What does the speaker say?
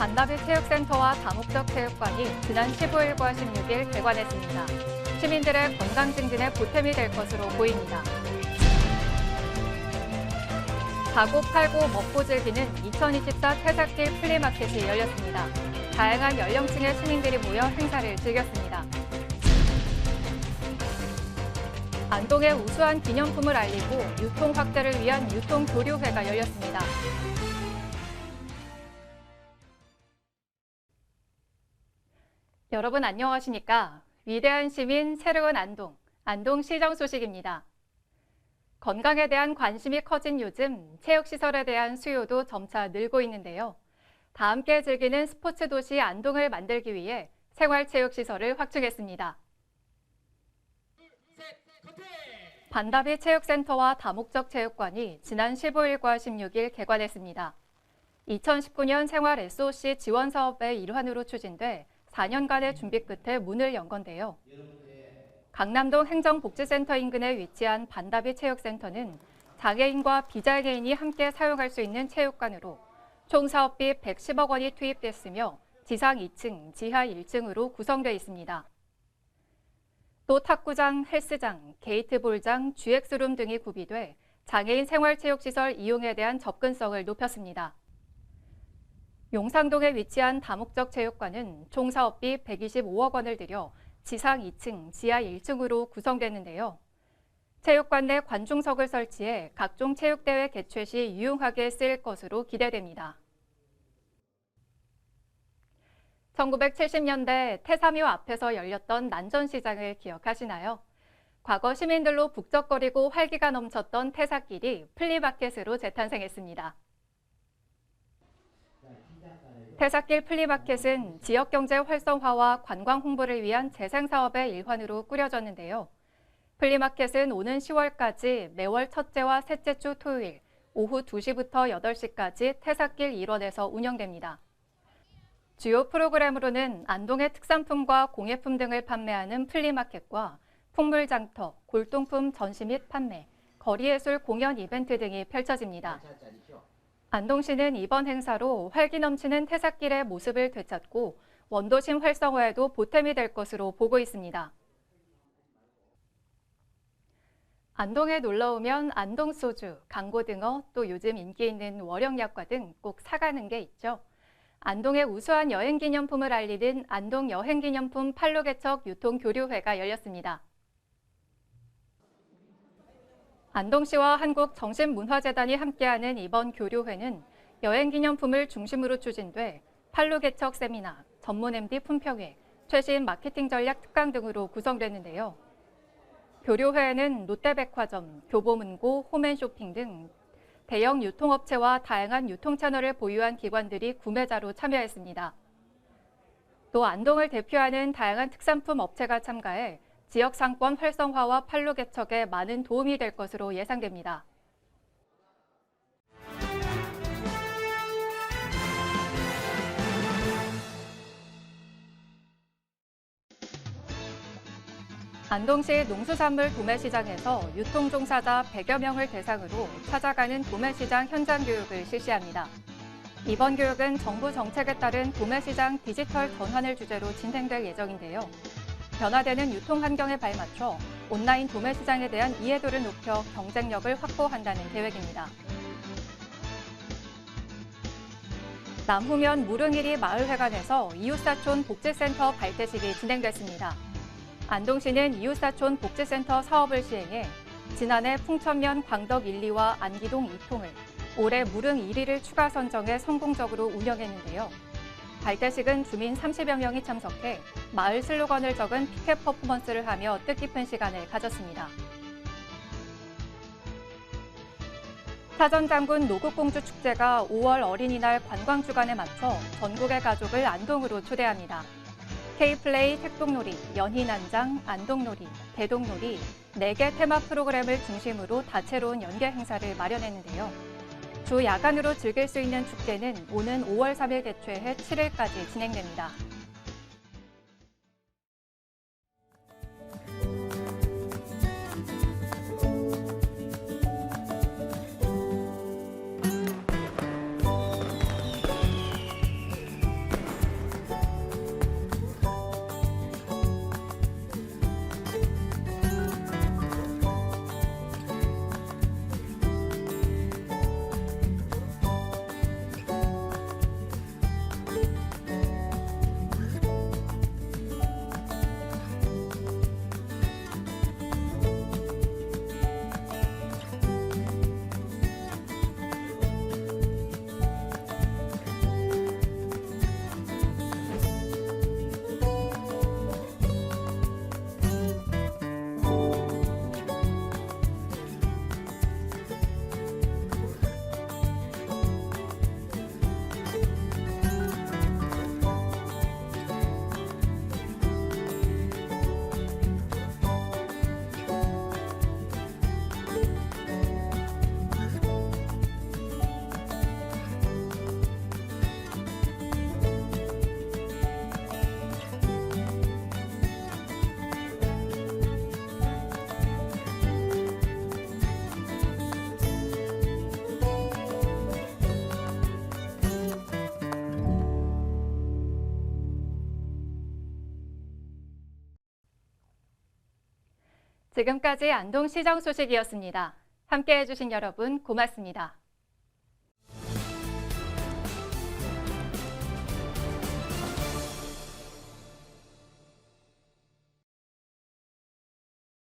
반다비 체육센터와 다목적 체육관이 지난 15일과 16일 개관했습니다. 시민들의 건강 증진에 보탬이 될 것으로 보입니다. 사고 팔고 먹고 즐기는 2024 퇴사길 플리마켓이 열렸습니다. 다양한 연령층의 시민들이 모여 행사를 즐겼습니다. 안동의 우수한 기념품을 알리고 유통 확대를 위한 유통 교류회가 열렸습니다. 여러분 안녕하십니까? 위대한 시민 새로운 안동, 안동시정 소식입니다. 건강에 대한 관심이 커진 요즘 체육시설에 대한 수요도 점차 늘고 있는데요. 다 함께 즐기는 스포츠 도시 안동을 만들기 위해 생활체육시설을 확충했습니다. 반다비 체육센터와 다목적 체육관이 지난 15일과 16일 개관했습니다. 2019년 생활 SOC 지원 사업의 일환으로 추진돼 4년간의 준비 끝에 문을 연 건데요. 강남동 행정복지센터 인근에 위치한 반다비 체육센터는 장애인과 비장애인이 함께 사용할 수 있는 체육관으로 총 사업비 110억 원이 투입됐으며 지상 2층, 지하 1층으로 구성되어 있습니다. 또 탁구장, 헬스장, 게이트볼장, GX룸 등이 구비돼 장애인 생활체육시설 이용에 대한 접근성을 높였습니다. 용산동에 위치한 다목적 체육관은 총 사업비 125억 원을 들여 지상 2층, 지하 1층으로 구성됐는데요. 체육관 내 관중석을 설치해 각종 체육대회 개최 시 유용하게 쓰일 것으로 기대됩니다. 1970년대 태사묘 앞에서 열렸던 난전시장을 기억하시나요? 과거 시민들로 북적거리고 활기가 넘쳤던 태사길이 플리마켓으로 재탄생했습니다. 태사길 플리마켓은 지역경제 활성화와 관광 홍보를 위한 재생사업의 일환으로 꾸려졌는데요. 플리마켓은 오는 10월까지 매월 첫째와 셋째 주 토요일 오후 2시부터 8시까지 태사길 일원에서 운영됩니다. 주요 프로그램으로는 안동의 특산품과 공예품 등을 판매하는 플리마켓과 풍물장터, 골동품 전시 및 판매, 거리예술 공연 이벤트 등이 펼쳐집니다. 안동시는 이번 행사로 활기 넘치는 태사길의 모습을 되찾고 원도심 활성화에도 보탬이 될 것으로 보고 있습니다. 안동에 놀러 오면 안동 소주, 강고등어, 또 요즘 인기 있는 월영약과 등 꼭 사가는 게 있죠. 안동의 우수한 여행 기념품을 알리는 안동 여행 기념품 팔로개척 유통 교류회가 열렸습니다. 안동시와 한국정신문화재단이 함께하는 이번 교류회는 여행 기념품을 중심으로 추진돼 팔로개척 세미나, 전문 MD 품평회, 최신 마케팅 전략 특강 등으로 구성됐는데요. 교류회에는 롯데백화점, 교보문고, 홈앤쇼핑 등 대형 유통업체와 다양한 유통 채널을 보유한 기관들이 구매자로 참여했습니다. 또 안동을 대표하는 다양한 특산품 업체가 참가해 지역 상권 활성화와 판로 개척에 많은 도움이 될 것으로 예상됩니다. 안동시 농수산물 도매시장에서 유통종사자 100여 명을 대상으로 찾아가는 도매시장 현장 교육을 실시합니다. 이번 교육은 정부 정책에 따른 도매시장 디지털 전환을 주제로 진행될 예정인데요. 변화되는 유통 환경에 발맞춰 온라인 도매 시장에 대한 이해도를 높여 경쟁력을 확보한다는 계획입니다. 남후면 무릉일이 마을회관에서 이웃사촌 복지센터 발대식이 진행됐습니다. 안동시는 이웃사촌 복지센터 사업을 시행해 지난해 풍천면 광덕 1, 2와 안기동 2통을 올해 무릉 1위를 추가 선정해 성공적으로 운영했는데요. 발대식은 주민 30여 명이 참석해 마을 슬로건을 적은 피켓 퍼포먼스를 하며 뜻깊은 시간을 가졌습니다. 사전 장군 노국공주 축제가 5월 어린이날 관광 주간에 맞춰 전국의 가족을 안동으로 초대합니다. K플레이 택동놀이, 연희난장, 안동놀이, 대동놀이 4개 테마 프로그램을 중심으로 다채로운 연계 행사를 마련했는데요. 주 야간으로 즐길 수 있는 축제는 오는 5월 3일 개최해 7일까지 진행됩니다. 지금까지 안동시정 소식이었습니다. 함께 해 주신 여러분 고맙습니다.